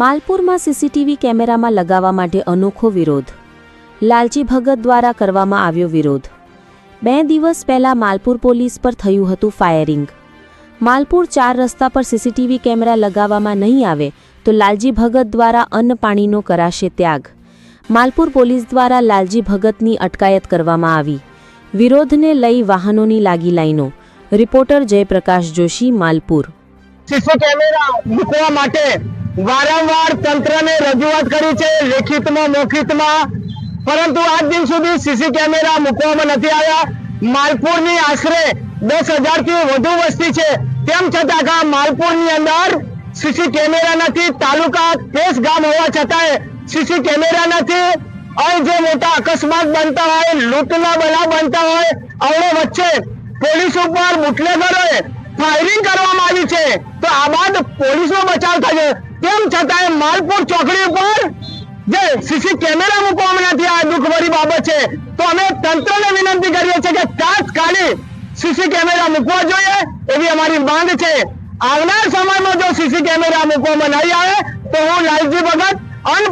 માલપુરમાં CCTV કેમેરામાં લગાવવા માટે અનોખો વિરોધ. લાલજી ભગત દ્વારા કરવામાં આવ્યો વિરોધ. બે દિવસ પહેલા માલપુર પોલીસ પર થયું હતું ફાયરિંગ. માલપુર ચાર રસ્તા પર સીસીટીવી કેમેરા લગાવવામાં નહીં આવે તો લાલજી ભગત દ્વારા અન્ન પાણીનો કરાશે ત્યાગ. માલપુર પોલીસ દ્વારા લાલજી ભગતની અટકાયત કરવામાં આવી. વિરોધને લઈ વાહનોની લાગી લાઈનો. Reporter Jayprakash Joshi, Malpur. CC camera મૂકવા માટે વારંવાર તંત્રને રજૂઆત કરી છે, લેખિતમાં, મૌખિતમાં. પરંતુ આજ દિન સુધી સીસી કેમેરા મૂકવામાં નથી આવ્યા. માલપુરની આશરે દસ હજારથી વધુ વસ્તી છે. તેમ છતાં ગામ માલપુરની અંદર સીસી કેમેરા નથી તાલુકા કેસ ગામ હોવા છતાંય સીસી કેમેરા નથી અહીં જે મોટા અકસ્માત બનતા હોય, લૂંટના બનાવ બનતા હોય આવડે વચ્ચે પોલીસ ઉપર બુટલેગરોએ ફાયરિંગ કરવામાં આવી છે. આ પોલીસનો બચાવ થશે. તેમ છતાંય માલપુર ચોકડી ઉપર જે સીસી કેમેરા મૂકવામાં નથી આ દુઃખભરી બાબત છે. તો અમે તંત્રને વિનંતી કરીએ છીએ કે તાત્કાલિક સીસી કેમેરા મૂકવા જોઈએ એવી અમારી માંગ છે. આવનાર સમયમાં જો સીસી કેમેરા મૂકવામાં નહીં આવે તો હું લાલજી ભગત અન